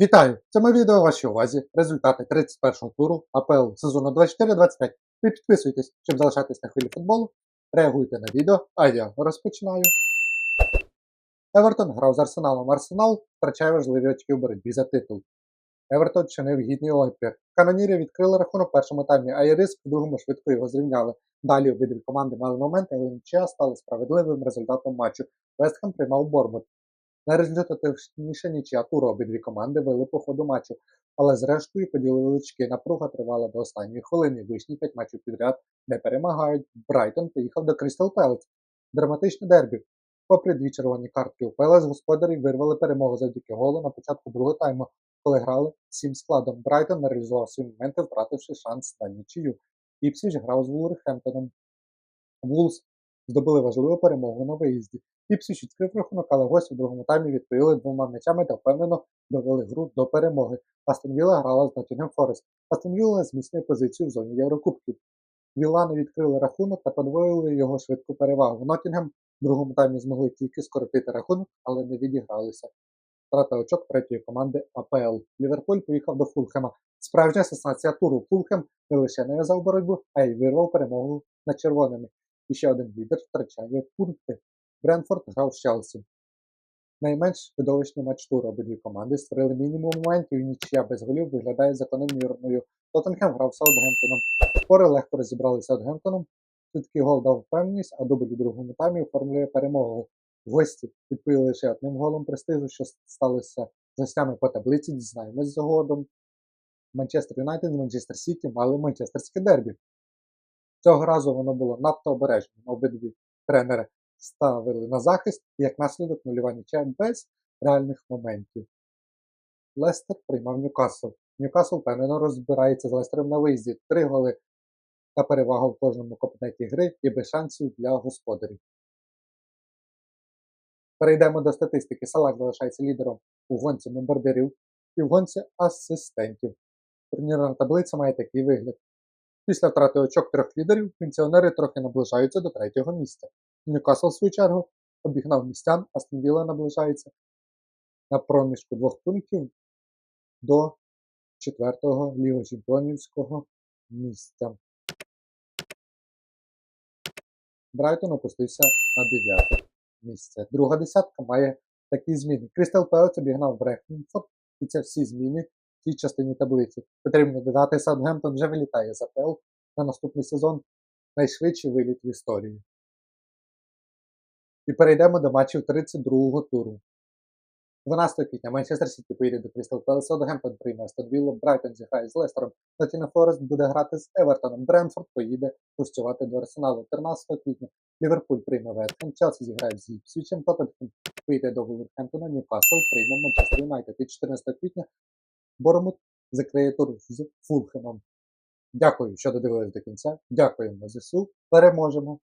Вітаю! В цьому відео вашій увазі результати 31-го туру АПЛ сезону 24-25. Ви підписуйтесь, щоб залишатись на хвилі футболу. Реагуйте на відео, а я розпочинаю. Евертон грав з Арсеналом. Арсенал втрачає важливі очки в боротьбі за титул. Евертон чинив гідний опір. Канонірі відкрили рахунок в першому таймі, а Єриск в другому швидко його зрівняли. Далі обидві команди мали моменти, але нічия стала справедливим результатом матчу. Вестхем приймав Бормут. Найрезультативніше нічия обидві команди вели по ходу матчу, але зрештою поділили очки. Напруга тривала до останньої хвилини. Вишні п'ять матчів підряд не перемагають. Брайтон поїхав до Крістал Пелець. Драматичне дербі. Попри дві червоні картки у Пелес, господарі вирвали перемогу завдяки голу на початку другого тайму, коли грали всім складом. Брайтон не реалізував свої моменти, втративши шанс на нічию. Іпсвіч грав з Вулверхемптоном. Вулс здобули важливу перемогу на виїзді. Іпсвіч відкрив рахунок, але гості в другому таймі відповіли двома м'ячами та впевнено довели гру до перемоги. Астон Вілла грала з Ноттінгем Форест. Астон Вілла зміцнює позицію в зоні Єврокубків. Вілани відкрили рахунок та подвоїли його швидку перевагу. Ноттінгем в другому таймі змогли тільки скоротити рахунок, але не відігралися. Втрата очок третьої команди АПЛ. Ліверпуль поїхав до Фулхема. Справжня сенсація туру. Фулхем не лише нав'язав боротьбу, а й вирвав перемогу над червоними. І ще один лідер втрачає пункти. Бренфорд грав з Челсі. Найменш видовищний матч туру обидві команди створили мінімум моментів і нічия без голів виглядає закономірною. Тоттенхем грав Саутгемптоном. Спори легко розібралися Саутгемптоном. Швидкий гол дав впевненість, а дубль у другому таймі оформлює перемогу. Гості відповіли лише одним голом престижу, що сталося з гостями по таблиці, дізнаємось згодом. Манчестер Юнайтед і Манчестер Сіті мали манчестерське дербі. Цього разу воно було надто обережним. Обидві тренери ставили на захист і як наслідок нульова нічия без реальних моментів. Лестер приймав Ньюкасл. Ньюкасл впевнено розбирається з Лестером на виїзді. Три голи та перевага в кожному компоненті гри і без шансів для господарів. Перейдемо до статистики. Салах залишається лідером у гонці бомбардирів і в гонці асистентів. Турнірна таблиця має такий вигляд. Після втрати очок трьох лідерів пенсіонери трохи наближаються до третього місця. Ньюкасл, в свою чергу, обігнав містян, Астон Вілла наближається на проміжку двох пунктів до четвертого лігочемпіонівського місця. Брайтон опустився на дев'яте місце. Друга десятка має такі зміни. Крістал Пелець обігнав Брехенфорд, і це всі зміни в цій частині таблиці. Потрібно додати, Саутгемптон вже вилітає з АПЛ на наступний сезон найшвидший виліт в історії. І перейдемо до матчів 32-го туру. 12 квітня Манчестер Сіті поїде до Крістал Пелес, Саутгемптон прийме Астон Брайтон зіграє з Лестером, Ноттінгем Форест буде грати з Евертоном, Бренфорд поїде гостювати до Арсеналу 13 квітня. Ліверпуль прийме Вестхем, Челсі зіграє з Іпсвічем, Тоттенхем поїде до Вулверхемптона, Ньюкасл прийме Манчестер Юнайтед. І 14 квітня Боромут закриє тур з Фулхемом. Дякую, що додивились до кінця. Дякуємо ЗСУ. Переможемо!